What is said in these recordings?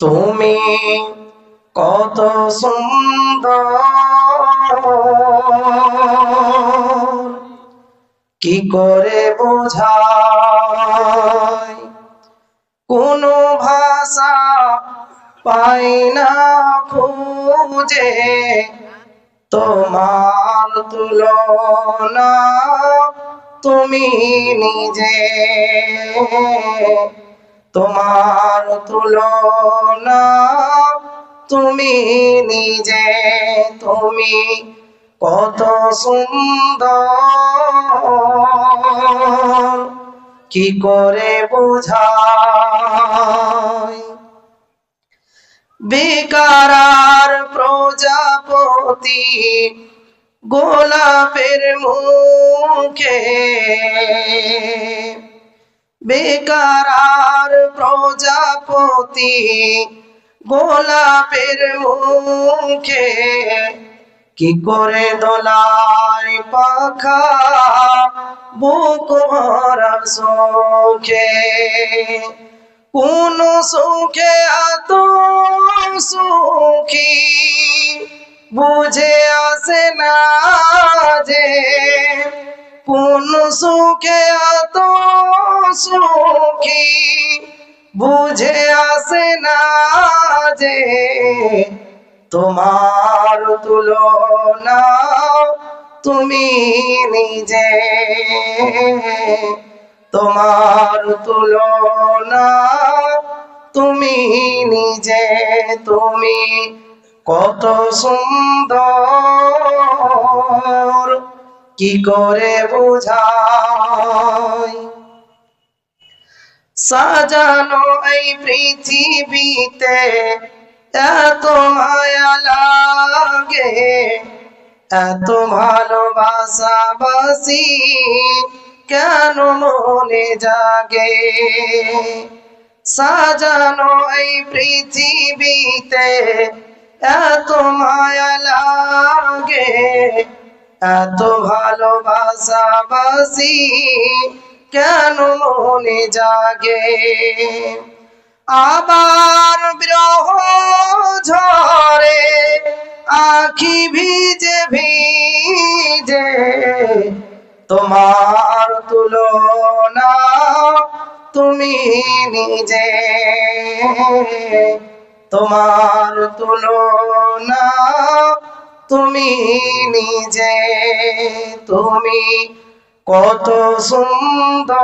তুমি কত সুন্দর। কি করে বোঝাই কোনো ভাষা পাই না খুঁজে। তোমার তুলনা তুমি নিজে। তোমার তুলনা তুমি নিজে, তুমি কত সুন্দর। কি করে বোঝাই বেকারার প্রজাপতি গোলাপের মুখে। বেকারার প্রজাপতি গোলাপের মুখে কি করে দোলায় পাখা বুক ভরা সুখে কোন সুখে এত সুখী বুঝে আসে না যে কোন সুখে এত সুখী বুঝে আসে না যে তোমার তুলনা তুমি নিজে। তোমার তুলনা তুমি নিজে। তুমি কত সুন্দর, কি করে বোঝাই? সাজানো এই পৃথিবীতে এত মায়া লাগে, এত ভালোবাসা বাসি কেন মনে জাগে? সাজানো এই পৃথিবীতে এত মায়া লাগে, এত ভালোবাসা বাসি কেন মনে জাগে? আবার বিরহ ঝরে, আখি ভিজে ভিজে। তোমার তুলনা তুমি নিজে। তোমার তুলনা তুমি নিজে। তুমি কত সুন্দর।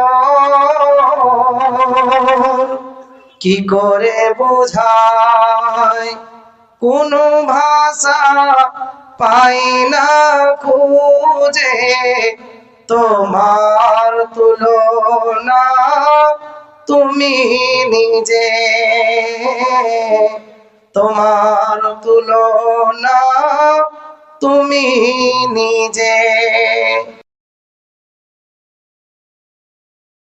কি করে বোঝায়? কোনো ভাষা পাই না খুঁজে। তোমার তুলনা তুমি নিজে। তোমার তুলনা তুমি নিজে।